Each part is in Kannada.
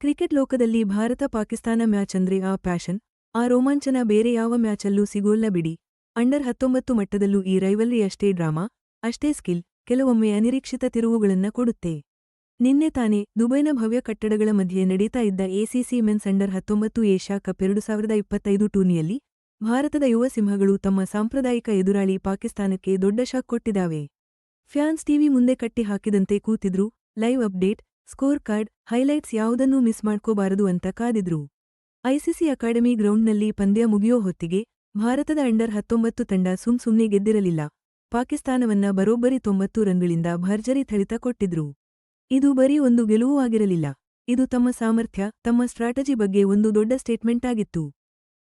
ಕ್ರಿಕೆಟ್ ಲೋಕದಲ್ಲಿ ಭಾರತ ಪಾಕಿಸ್ತಾನ ಮ್ಯಾಚ್ ಅಂದ್ರೆ ಆ ಪ್ಯಾಷನ್. ಆ ರೋಮಾಂಚನ ಬೇರೆ ಯಾವ ಮ್ಯಾಚಲ್ಲೂ ಸಿಗೋಲ್ಲ ಬಿಡಿ. ಅಂಡರ್ ಹತ್ತೊಂಬತ್ತು ಮಟ್ಟದಲ್ಲೂ ಈ ರೈವಲ್ರಿ ಅಷ್ಟೇ ಡ್ರಾಮಾ, ಅಷ್ಟೇ ಸ್ಕಿಲ್, ಕೆಲವೊಮ್ಮೆ ಅನಿರೀಕ್ಷಿತ ತಿರುವುಗಳನ್ನ ಕೊಡುತ್ತೆ. ನಿನ್ನೆ ತಾನೇ ದುಬೈನ ಭವ್ಯ ಕಟ್ಟಡಗಳ ಮಧ್ಯೆ ನಡೀತಾ ಇದ್ದ ಎಸಿಸಿ ಮೆನ್ಸ್ ಅಂಡರ್ ಹತ್ತೊಂಬತ್ತು ಏಷ್ಯಾ ಕಪ್ ಎರಡು ಸಾವಿರದ ಇಪ್ಪತ್ತೈದು ಟೂರ್ನಿಯಲ್ಲಿ ಭಾರತದ ಯುವ ಸಿಂಹಗಳು ತಮ್ಮ ಸಾಂಪ್ರದಾಯಿಕ ಎದುರಾಳಿ ಪಾಕಿಸ್ತಾನಕ್ಕೆ ದೊಡ್ಡ ಶಾಕ್ ಕೊಟ್ಟಿದ್ದಾವೆ. ಫ್ಯಾನ್ಸ್ ಟಿವಿ ಮುಂದೆ ಕಟ್ಟಿ ಹಾಕಿದಂತೆ ಕೂತಿದ್ರು, live update score card highlights ಯಾವುದನ್ನೂ ಮಿಸ್ ಮಾಡ್ಕೋಬಾರದು ಅಂತ ಕಾದಿದ್ರು. ಐಸಿಸಿ ಅಕಾಡೆಮಿ ಗ್ರೌಂಡ್ನಲ್ಲಿ ಪಂದ್ಯ ಮುಗಿಯೋ ಹೊತ್ತಿಗೆ ಭಾರತದ ಅಂಡರ್ ಹತ್ತೊಂಬತ್ತು ತಂಡ ಸುಮ್ ಸುಮ್ನೆ ಗೆದ್ದಿರಲಿಲ್ಲ. ಪಾಕಿಸ್ತಾನವನ್ನ ಬರೋಬ್ಬರಿ ತೊಂಬತ್ತು ರನ್ಗಳಿಂದ ಭರ್ಜರಿ ಥಳಿತ ಕೊಟ್ಟಿದ್ರು. ಇದು ಬರೀ ಒಂದು ಗೆಲುವೂ ಆಗಿರಲಿಲ್ಲ. ಇದು ತಮ್ಮ ಸಾಮರ್ಥ್ಯ, ತಮ್ಮ ಸ್ಟ್ರಾಟಜಿ ಬಗ್ಗೆ ಒಂದು ದೊಡ್ಡ ಸ್ಟೇಟ್ಮೆಂಟ್ ಆಗಿತ್ತು.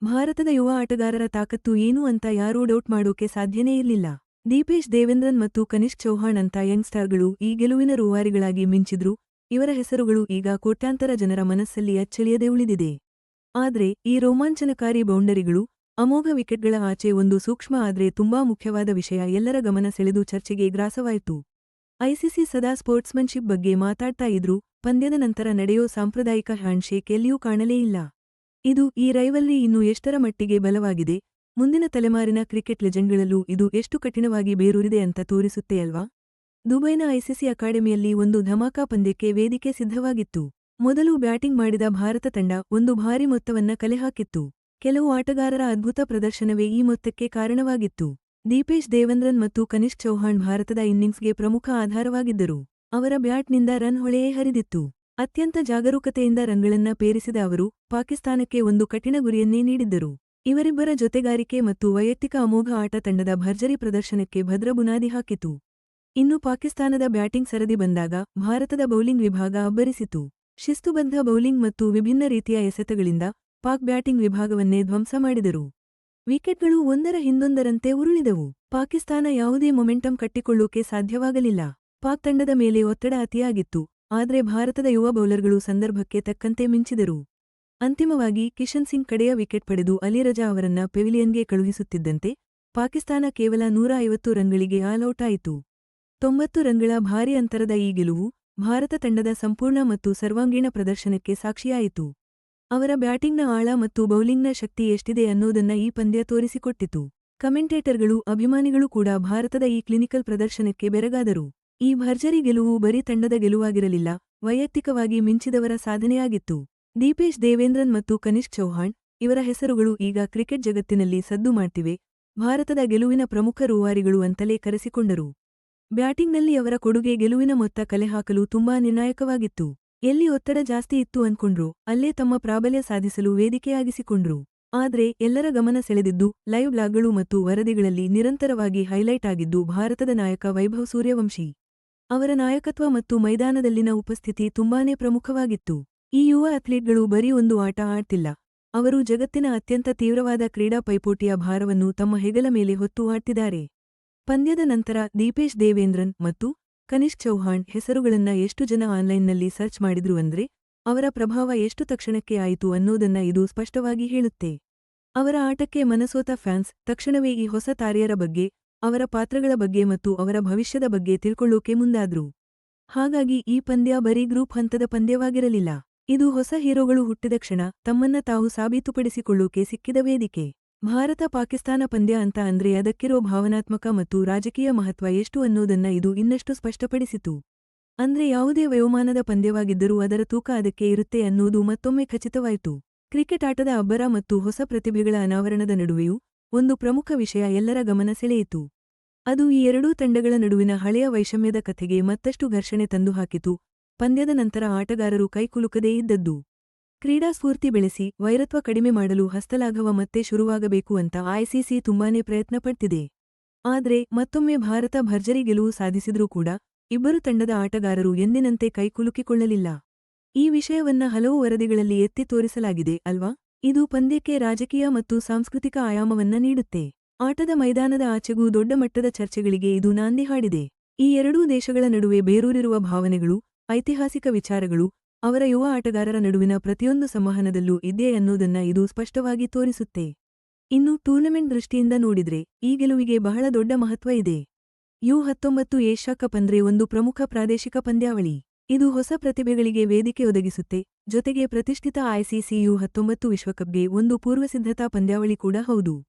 ಭಾರತದ ಯುವ ಆಟಗಾರರ ತಾಕತ್ತು ಏನು ಅಂತ ಯಾರೂ ಡೌಟ್ ಮಾಡೋಕೆ ಸಾಧ್ಯನೇ ಇರಲಿಲ್ಲ. ದೀಪೇಶ್ ದೇವೇಂದ್ರನ್ ಮತ್ತು ಕನಿಷ್ಕ್ ಚೌಹಾಣ್ ಅಂತ ಯಂಗ್ಸ್ಟಾರ್ಗಳು ಈ ಗೆಲುವಿನ ರೂವಾರಿಗಳಾಗಿ ಮಿಂಚಿದ್ರು. ಇವರ ಹೆಸರುಗಳು ಈಗ ಕೋಟ್ಯಾಂತರ ಜನರ ಮನಸ್ಸಲ್ಲಿ ಅಚ್ಚಳಿಯದೆ ಉಳಿದಿದೆ. ಆದ್ರೆ, ಈ ರೋಮಾಂಚನಕಾರಿ ಬೌಂಡರಿಗಳು ಅಮೋಘ ವಿಕೆಟ್ಗಳ ಆಚೆ ಒಂದು ಸೂಕ್ಷ್ಮ ಆದ್ರೆ ತುಂಬಾ ಮುಖ್ಯವಾದ ವಿಷಯ ಎಲ್ಲರ ಗಮನ ಸೆಳೆದು ಚರ್ಚೆಗೆ ಗ್ರಾಸವಾಯಿತು. ಐಸಿಸಿ ಸದಾ ಸ್ಪೋರ್ಟ್ಸ್ಮನ್ಶಿಪ್ ಬಗ್ಗೆ ಮಾತಾಡ್ತಾ ಇದ್ರು, ಪಂದ್ಯದ ನಂತರ ನಡೆಯೋ ಸಾಂಪ್ರದಾಯಿಕ ಹ್ಯಾಂಡ್ಶೇಕ್ ಎಲ್ಲಿಯೂ ಕಾಣಲೇ ಇಲ್ಲ. ಇದು ಈ ರೈವಲ್ರಿ ಇನ್ನು ಎಷ್ಟರ ಮಟ್ಟಿಗೆ ಬಲವಾಗಿದೆ, ಮುಂದಿನ ತಲೆಮಾರಿನ ಕ್ರಿಕೆಟ್ ಲೆಜೆಂಡ್ಗಳಲ್ಲೂ ಇದು ಎಷ್ಟು ಕಠಿಣವಾಗಿ ಬೇರೂರಿದೆ ಅಂತ ತೋರಿಸುತ್ತೆ ಅಲ್ವಾ ದುಬೈನ ಐಸಿಸಿ ಅಕಾಡೆಮಿಯಲ್ಲಿ ಒಂದು ಧಮಾಕಾ ಪಂದ್ಯಕ್ಕೆ ವೇದಿಕೆ ಸಿದ್ಧವಾಗಿತ್ತು. ಮೊದಲು ಬ್ಯಾಟಿಂಗ್ ಮಾಡಿದ ಭಾರತ ತಂಡ ಒಂದು ಭಾರಿ ಮೊತ್ತವನ್ನ ಕಲೆಹಾಕಿತ್ತು. ಕೆಲವು ಆಟಗಾರರ ಅದ್ಭುತ ಪ್ರದರ್ಶನವೇ ಈ ಮೊತ್ತಕ್ಕೆ ಕಾರಣವಾಗಿತ್ತು. ದೀಪೇಶ್ ದೇವಂದ್ರನ್ ಮತ್ತು ಕನಿಷ್ಕ್ ಚೌಹಾಣ್ ಭಾರತದ ಇನ್ನಿಂಗ್ಸ್ಗೆ ಪ್ರಮುಖ ಆಧಾರವಾಗಿದ್ದರು. ಅವರ ಬ್ಯಾಟ್ನಿಂದ ರನ್ ಹೊಳೆಯೇ ಹರಿದಿತ್ತು. ಅತ್ಯಂತ ಜಾಗರೂಕತೆಯಿಂದ ರನ್ಗಳನ್ನ ಪೇರಿಸಿದ ಅವರು, ಪಾಕಿಸ್ತಾನಕ್ಕೆ ಒಂದು ಕಠಿಣ ಗುರಿಯನ್ನೇ ನೀಡಿದ್ದರು. ಇವರಿಬ್ಬರ ಜೊತೆಗಾರಿಕೆ ಮತ್ತು ವೈಯಕ್ತಿಕ ಅಮೋಘ ಆಟ ತಂಡದ ಭರ್ಜರಿ ಪ್ರದರ್ಶನಕ್ಕೆ ಭದ್ರ ಬುನಾದಿ ಹಾಕಿತು. ಇನ್ನು ಪಾಕಿಸ್ತಾನದ ಬ್ಯಾಟಿಂಗ್ ಸರದಿ ಬಂದಾಗ ಭಾರತದ ಬೌಲಿಂಗ್ ವಿಭಾಗ ಅಬ್ಬರಿಸಿತು. ಶಿಸ್ತುಬದ್ಧ ಬೌಲಿಂಗ್ ಮತ್ತು ವಿಭಿನ್ನ ರೀತಿಯ ಎಸೆತಗಳಿಂದ ಪಾಕ್ ಬ್ಯಾಟಿಂಗ್ ವಿಭಾಗವನ್ನೇ ಧ್ವಂಸ ಮಾಡಿದರು. ವಿಕೆಟ್ಗಳು ಒಂದರ ಹಿಂದೊಂದರಂತೆ ಉರುಳಿದವು. ಪಾಕಿಸ್ತಾನ ಯಾವುದೇ ಮೊಮೆಂಟಂ ಕಟ್ಟಿಕೊಳ್ಳೋಕೆ ಸಾಧ್ಯವಾಗಲಿಲ್ಲ. ಪಾಕ್ ತಂಡದ ಮೇಲೆ ಒತ್ತಡ ಅತಿಯಾಗಿತ್ತು. ಆದರೆ ಭಾರತದ ಯುವ ಬೌಲರ್ಗಳು ಸಂದರ್ಭಕ್ಕೆ ತಕ್ಕಂತೆ ಮಿಂಚಿದರು. ಅಂತಿಮವಾಗಿ ಕಿಶನ್ ಸಿಂಗ್ ಕಡೆಯ ವಿಕೆಟ್ ಪಡೆದು ಅಲಿರಜಾ ಅವರನ್ನ ಪೆವಿಲಿಯನ್ಗೆ ಕಳುಹಿಸುತ್ತಿದ್ದಂತೆ ಪಾಕಿಸ್ತಾನ ಕೇವಲ ನೂರ ಐವತ್ತು ರನ್ಗಳಿಗೆ ಆಲ್ಔಟ್ ಆಯಿತು. ತೊಂಬತ್ತು ರಂಗಳ ಭಾರಿ ಅಂತರದ ಈ ಗೆಲುವು ಭಾರತ ತಂಡದ ಸಂಪೂರ್ಣ ಮತ್ತು ಸರ್ವಾಂಗೀಣ ಪ್ರದರ್ಶನಕ್ಕೆ ಸಾಕ್ಷಿಯಾಯಿತು. ಅವರ ಬ್ಯಾಟಿಂಗ್ನ ಆಳ ಮತ್ತು ಬೌಲಿಂಗ್ನ ಶಕ್ತಿ ಎಷ್ಟಿದೆ ಅನ್ನೋದನ್ನ ಈ ಪಂದ್ಯ ತೋರಿಸಿಕೊಟ್ಟಿತು. ಕಮೆಂಟೇಟರ್ಗಳು, ಅಭಿಮಾನಿಗಳು ಕೂಡ ಭಾರತದ ಈ ಕ್ಲಿನಿಕಲ್ ಪ್ರದರ್ಶನಕ್ಕೆ ಬೆರಗಾದರು. ಈ ಭರ್ಜರಿ ಗೆಲುವು ಬರೀ ತಂಡದ ಗೆಲುವಾಗಿರಲಿಲ್ಲ, ವೈಯಕ್ತಿಕವಾಗಿ ಮಿಂಚಿದವರ ಸಾಧನೆಯಾಗಿತ್ತು. ದೀಪೇಶ್ ದೇವೇಂದ್ರನ್ ಮತ್ತು ಕನಿಷ್ಕ್ ಚೌಹಾಣ್ ಇವರ ಹೆಸರುಗಳು ಈಗ ಕ್ರಿಕೆಟ್ ಜಗತ್ತಿನಲ್ಲಿ ಸದ್ದು ಮಾಡ್ತಿವೆ, ಭಾರತದ ಗೆಲುವಿನ ಪ್ರಮುಖ ರೂವಾರಿಗಳು ಅಂತಲೇ ಕರೆಸಿಕೊಂಡರು. ಬ್ಯಾಟಿಂಗ್ನಲ್ಲಿ ಅವರ ಕೊಡುಗೆ ಗೆಲುವಿನ ಮೊತ್ತ ಕಲೆಹಾಕಲು ತುಂಬಾ ನಿರ್ಣಾಯಕವಾಗಿತ್ತು. ಎಲ್ಲಿ ಒತ್ತಡ ಜಾಸ್ತಿ ಇತ್ತು ಅನ್ಕೊಂಡ್ರು, ಅಲ್ಲೇ ತಮ್ಮ ಪ್ರಾಬಲ್ಯ ಸಾಧಿಸಲು ವೇದಿಕೆಯಾಗಿಸಿಕೊಂಡ್ರು. ಆದ್ರೆ, ಎಲ್ಲರ ಗಮನ ಸೆಳೆದಿದ್ದು, ಲೈವ್ ಬ್ಲಾಗ್ಗಳು ಮತ್ತು ವರದಿಗಳಲ್ಲಿ ನಿರಂತರವಾಗಿ ಹೈಲೈಟ್ ಆಗಿದ್ದು ಭಾರತದ ನಾಯಕ ವೈಭವ್ ಸೂರ್ಯವಂಶಿ. ಅವರ ನಾಯಕತ್ವ ಮತ್ತು ಮೈದಾನದಲ್ಲಿನ ಉಪಸ್ಥಿತಿ ತುಂಬಾನೇ ಪ್ರಮುಖವಾಗಿತ್ತು. ಈ ಯುವ ಅಥ್ಲೀಟ್ಗಳು ಬರೀ ಒಂದು ಆಟ ಆಡ್ತಿಲ್ಲ. ಅವರು ಜಗತ್ತಿನ ಅತ್ಯಂತ ತೀವ್ರವಾದ ಕ್ರೀಡಾ ಪೈಪೋಟಿಯ ಭಾರವನ್ನು ತಮ್ಮ ಹೆಗಲ ಮೇಲೆ ಹೊತ್ತು ಆಡ್ತಿದ್ದಾರೆ. ಪಂದ್ಯದ ನಂತರ ದೀಪೇಶ್ ದೇವೇಂದ್ರನ್ ಮತ್ತು ಕನಿಷ್ ಚೌಹಾಣ್ ಹೆಸರುಗಳನ್ನ ಎಷ್ಟು ಜನ ಆನ್ಲೈನ್ನಲ್ಲಿ ಸರ್ಚ್ ಮಾಡಿದ್ರು ಅಂದ್ರೆ, ಅವರ ಪ್ರಭಾವ ಎಷ್ಟು ತಕ್ಷಣಕ್ಕೆ ಆಯಿತು ಅನ್ನೋದನ್ನ ಇದು ಸ್ಪಷ್ಟವಾಗಿ ಹೇಳುತ್ತೆ. ಅವರ ಆಟಕ್ಕೆ ಮನಸೋತ ಫ್ಯಾನ್ಸ್ ತಕ್ಷಣವೇ ಈ ಹೊಸ ತಾರೆಯರ ಬಗ್ಗೆ, ಅವರ ಪಾತ್ರಗಳ ಬಗ್ಗೆ ಮತ್ತು ಅವರ ಭವಿಷ್ಯದ ಬಗ್ಗೆ ತಿಳ್ಕೊಳ್ಳೋಕೆ ಮುಂದಾದ್ರು. ಹಾಗಾಗಿ ಈ ಪಂದ್ಯ ಬರೀ ಗ್ರೂಪ್ ಹಂತದ ಪಂದ್ಯವಾಗಿರಲಿಲ್ಲ. ಇದು ಹೊಸ ಹೀರೋಗಳು ಹುಟ್ಟಿದ ಕ್ಷಣ ತಮ್ಮನ್ನ ತಾವು ಸಾಬೀತುಪಡಿಸಿಕೊಳ್ಳೋಕೆ ಸಿಕ್ಕಿದ ವೇದಿಕೆ. ಭಾರತ ಪಾಕಿಸ್ತಾನ ಪಂದ್ಯ ಅಂತ ಅಂದ್ರೆ ಅದಕ್ಕಿರೋ ಭಾವನಾತ್ಮಕ ಮತ್ತು ರಾಜಕೀಯ ಮಹತ್ವ ಎಷ್ಟು ಅನ್ನೋದನ್ನ ಇದು ಇನ್ನಷ್ಟು ಸ್ಪಷ್ಟಪಡಿಸಿತು. ಅಂದ್ರೆ ಯಾವುದೇ ವಯೋಮಾನದ ಪಂದ್ಯವಾಗಿದ್ದರೂ ಅದರ ತೂಕ ಅದಕ್ಕೆ ಇರುತ್ತೆ ಅನ್ನೋದು ಮತ್ತೊಮ್ಮೆ ಖಚಿತವಾಯಿತು. ಕ್ರಿಕೆಟ್ ಆಟದ ಅಬ್ಬರ ಮತ್ತು ಹೊಸ ಪ್ರತಿಭೆಗಳ ಅನಾವರಣದ ನಡುವೆಯೂ ಒಂದು ಪ್ರಮುಖ ವಿಷಯ ಎಲ್ಲರ ಗಮನ ಸೆಳೆಯಿತು. ಅದು ಈ ಎರಡೂ ತಂಡಗಳ ನಡುವಿನ ಹಳೆಯ ವೈಷಮ್ಯದ ಕಥೆಗೆ ಮತ್ತಷ್ಟು ಘರ್ಷಣೆ ತಂದುಹಾಕಿತು. ಪಂದ್ಯದ ನಂತರ ಆಟಗಾರರು ಕೈಕುಲುಕದೇ ಇದ್ದದ್ದು. ಕ್ರೀಡಾ ಸ್ಫೂರ್ತಿ ಬೆಳೆಸಿ, ವೈರತ್ವ ಕಡಿಮೆ ಮಾಡಲು ಹಸ್ತಲಾಘವ ಮತ್ತೆ ಶುರುವಾಗಬೇಕು ಅಂತ ಐಸಿಸಿ ತುಂಬಾನೇ ಪ್ರಯತ್ನಪಡ್ತಿದೆ. ಆದ್ರೆ, ಮತ್ತೊಮ್ಮೆ ಭಾರತ ಭರ್ಜರಿ ಗೆಲುವು ಸಾಧಿಸಿದರೂ ಕೂಡ, ಇಬ್ಬರು ತಂಡದ ಆಟಗಾರರು ಎಂದಿನಂತೆ ಕೈಕುಲುಕಿಕೊಳ್ಳಲಿಲ್ಲ ಈ ವಿಷಯವನ್ನ ಹಲವು ವರದಿಗಳಲ್ಲಿ ಎತ್ತಿ ತೋರಿಸಲಾಗಿದೆ ಅಲ್ವಾ? ಇದು ಪಂದ್ಯಕ್ಕೆ ರಾಜಕೀಯ ಮತ್ತು ಸಾಂಸ್ಕೃತಿಕ ಆಯಾಮವನ್ನ ನೀಡುತ್ತೆ. ಆಟದ ಮೈದಾನದ ಆಚೆಗೂ ದೊಡ್ಡ ಮಟ್ಟದ ಚರ್ಚೆಗಳಿಗೆ ಇದು ನಾಂದಿ ಹಾಡಿದೆ. ಈ ಎರಡೂ ದೇಶಗಳ ನಡುವೆ ಬೇರೂರಿರುವ ಭಾವನೆಗಳು, ಐತಿಹಾಸಿಕ ವಿಚಾರಗಳು ಅವರ ಯುವ ಆಟಗಾರರ ನಡುವಿನ ಪ್ರತಿಯೊಂದು ಸಂವಹನದಲ್ಲೂ ಇದೆ ಅನ್ನೋದನ್ನ ಇದು ಸ್ಪಷ್ಟವಾಗಿ ತೋರಿಸುತ್ತೆ. ಇನ್ನು ಟೂರ್ನಮೆಂಟ್ ದೃಷ್ಟಿಯಿಂದ ನೋಡಿದ್ರೆ, ಈ ಗೆಲುವಿಗೆ ಬಹಳ ದೊಡ್ಡ ಮಹತ್ವ ಇದೆ. ಯು ಹತ್ತೊಂಬತ್ತು ಏಷ್ಯಾ ಕಪ್ ಅಂದ್ರೆ ಒಂದು ಪ್ರಮುಖ ಪ್ರಾದೇಶಿಕ ಪಂದ್ಯಾವಳಿ. ಇದು ಹೊಸ ಪ್ರತಿಭೆಗಳಿಗೆ ವೇದಿಕೆ ಒದಗಿಸುತ್ತೆ. ಜೊತೆಗೆ ಪ್ರತಿಷ್ಠಿತ ಐಸಿಸಿಯು ಹತ್ತೊಂಬತ್ತು ವಿಶ್ವಕಪ್ಗೆ ಒಂದು ಪೂರ್ವಸಿದ್ಧತಾ ಪಂದ್ಯಾವಳಿ ಕೂಡ ಹೌದು.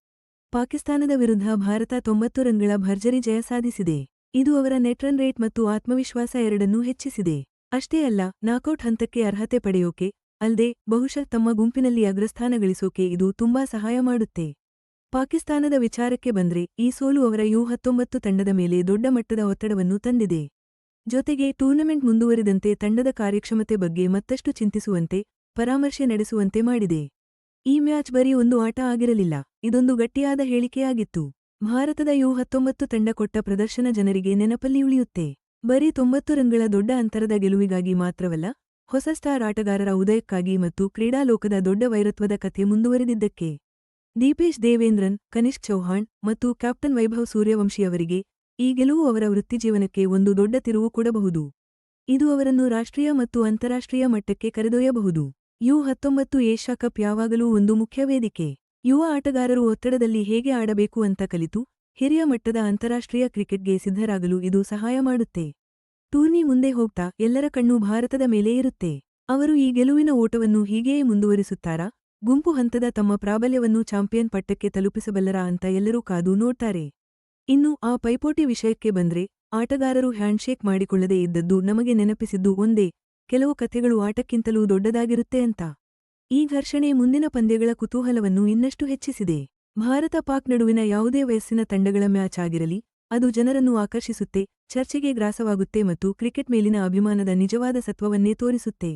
ಪಾಕಿಸ್ತಾನದ ವಿರುದ್ಧ ಭಾರತ ತೊಂಬತ್ತು ರನ್ಗಳ ಭರ್ಜರಿ ಜಯ ಸಾಧಿಸಿದೆ. ಇದು ಅವರ ನೆಟ್ ರನ್ ರೇಟ್ ಮತ್ತು ಆತ್ಮವಿಶ್ವಾಸ ಎರಡನ್ನೂ ಹೆಚ್ಚಿಸಿದೆ. ಅಷ್ಟೇ ಅಲ್ಲ, ನಾಕೌಟ್ ಹಂತಕ್ಕೆ ಅರ್ಹತೆ ಪಡೆಯೋಕೆ ಅಲ್ದೆ ಬಹುಶಃ ತಮ್ಮ ಗುಂಪಿನಲ್ಲಿ ಅಗ್ರಸ್ಥಾನ ಗಳಿಸೋಕೆ ಇದು ತುಂಬಾ ಸಹಾಯ ಮಾಡುತ್ತೆ. ಪಾಕಿಸ್ತಾನದ ವಿಚಾರಕ್ಕೆ ಬಂದ್ರೆ, ಈ ಸೋಲು ಅವರ ಯು ಹತ್ತೊಂಬತ್ತು ತಂಡದ ಮೇಲೆ ದೊಡ್ಡ ಮಟ್ಟದ ಒತ್ತಡವನ್ನು ತಂದಿದೆ. ಜೊತೆಗೆ ಟೂರ್ನಮೆಂಟ್ ಮುಂದುವರಿದಂತೆ ತಂಡದ ಕಾರ್ಯಕ್ಷಮತೆ ಬಗ್ಗೆ ಮತ್ತಷ್ಟು ಚಿಂತಿಸುವಂತೆ, ಪರಾಮರ್ಶೆ ನಡೆಸುವಂತೆ ಮಾಡಿದೆ. ಈ ಮ್ಯಾಚ್ ಬರೀ ಒಂದು ಆಟ ಆಗಿರಲಿಲ್ಲ, ಇದೊಂದು ಗಟ್ಟಿಯಾದ ಹೇಳಿಕೆಯಾಗಿತ್ತು. ಭಾರತದ ಯು ಹತ್ತೊಂಬತ್ತು ತಂಡ ಕೊಟ್ಟ ಪ್ರದರ್ಶನ ಜನರಿಗೆ ನೆನಪಲ್ಲಿ ಉಳಿಯುತ್ತೆ. ಬರೀ ತೊಂಬತ್ತು ರನ್ಗಳ ದೊಡ್ಡ ಅಂತರದ ಗೆಲುವಿಗಾಗಿ ಮಾತ್ರವಲ್ಲ, ಹೊಸ ಸ್ಟಾರ್ ಆಟಗಾರರ ಉದಯಕ್ಕಾಗಿ ಮತ್ತು ಕ್ರೀಡಾಲೋಕದ ದೊಡ್ಡ ವೈರತ್ವದ ಕಥೆ ಮುಂದುವರೆದಿದ್ದಕ್ಕೆ. ದೀಪೇಶ್ ದೇವೇಂದ್ರನ್ ಕನಿಷ್ಕ್ ಚೌಹಾಣ್ ಮತ್ತು ಕ್ಯಾಪ್ಟನ್ ವೈಭವ್ ಸೂರ್ಯವಂಶಿಯವರಿಗೆ ಈ ಗೆಲುವು ಅವರ ವೃತ್ತಿಜೀವನಕ್ಕೆ ಒಂದು ದೊಡ್ಡ ತಿರುವು ಕೊಡಬಹುದು. ಇದು ಅವರನ್ನು ರಾಷ್ಟ್ರೀಯ ಮತ್ತು ಅಂತಾರಾಷ್ಟ್ರೀಯ ಮಟ್ಟಕ್ಕೆ ಕರೆದೊಯ್ಯಬಹುದು. ಯು ಹತ್ತೊಂಬತ್ತು ಏಷ್ಯಾ ಕಪ್ ಯಾವಾಗಲೂ ಒಂದು ಮುಖ್ಯ ವೇದಿಕೆ. ಯುವ ಆಟಗಾರರು ಒತ್ತಡದಲ್ಲಿ ಹೇಗೆ ಆಡಬೇಕು ಅಂತ ಕಲಿತು ಹಿರಿಯ ಮಟ್ಟದ ಅಂತಾರಾಷ್ಟ್ರೀಯ ಕ್ರಿಕೆಟ್ಗೆ ಸಿದ್ಧರಾಗಲು ಇದು ಸಹಾಯ ಮಾಡುತ್ತೆ. ಟೂರ್ನಿ ಮುಂದೆ ಹೋಗ್ತಾ ಎಲ್ಲರ ಕಣ್ಣು ಭಾರತದ ಮೇಲೆ ಇರುತ್ತೆ. ಅವರು ಈ ಗೆಲುವಿನ ಓಟವನ್ನು ಹೀಗೆಯೇ ಮುಂದುವರಿಸುತ್ತಾರಾ? ಗುಂಪು ಹಂತದ ತಮ್ಮ ಪ್ರಾಬಲ್ಯವನ್ನು ಚಾಂಪಿಯನ್ ಪಟ್ಟಕ್ಕೆ ತಲುಪಿಸಬಲ್ಲರ ಅಂತ ಎಲ್ಲರೂ ಕಾದು ನೋಡ್ತಾರೆ. ಇನ್ನು ಆ ಪೈಪೋಟಿ ವಿಷಯಕ್ಕೆ ಬಂದ್ರೆ ಆಟಗಾರರು ಹ್ಯಾಂಡ್ಶೇಕ್ ಮಾಡಿಕೊಳ್ಳದೇ ಇದ್ದದ್ದು ನಮಗೆ ನೆನಪಿಸಿದ್ದು ಒಂದೇ, ಕೆಲವು ಕಥೆಗಳು ಆಟಕ್ಕಿಂತಲೂ ದೊಡ್ಡದಾಗಿರುತ್ತೆ ಅಂತ. ಈ ಘರ್ಷಣೆ ಮುಂದಿನ ಪಂದ್ಯಗಳ ಕುತೂಹಲವನ್ನು ಇನ್ನಷ್ಟು ಹೆಚ್ಚಿಸಿದೆ. ಭಾರತ ಪಾಕ್ ನಡುವಿನ ಯಾವುದೇ ವಯಸ್ಸಿನ ತಂಡಗಳ ಮ್ಯಾಚ್ ಆಗಿರಲಿ, ಅದು ಜನರನ್ನು ಆಕರ್ಷಿಸುತ್ತೆ, ಚರ್ಚೆಗೆ ಗ್ರಾಸವಾಗುತ್ತೆ ಮತ್ತು ಕ್ರಿಕೆಟ್ ಮೇಲಿನ ಅಭಿಮಾನದ ನಿಜವಾದ ಸತ್ವವನ್ನೇ ತೋರಿಸುತ್ತೆ.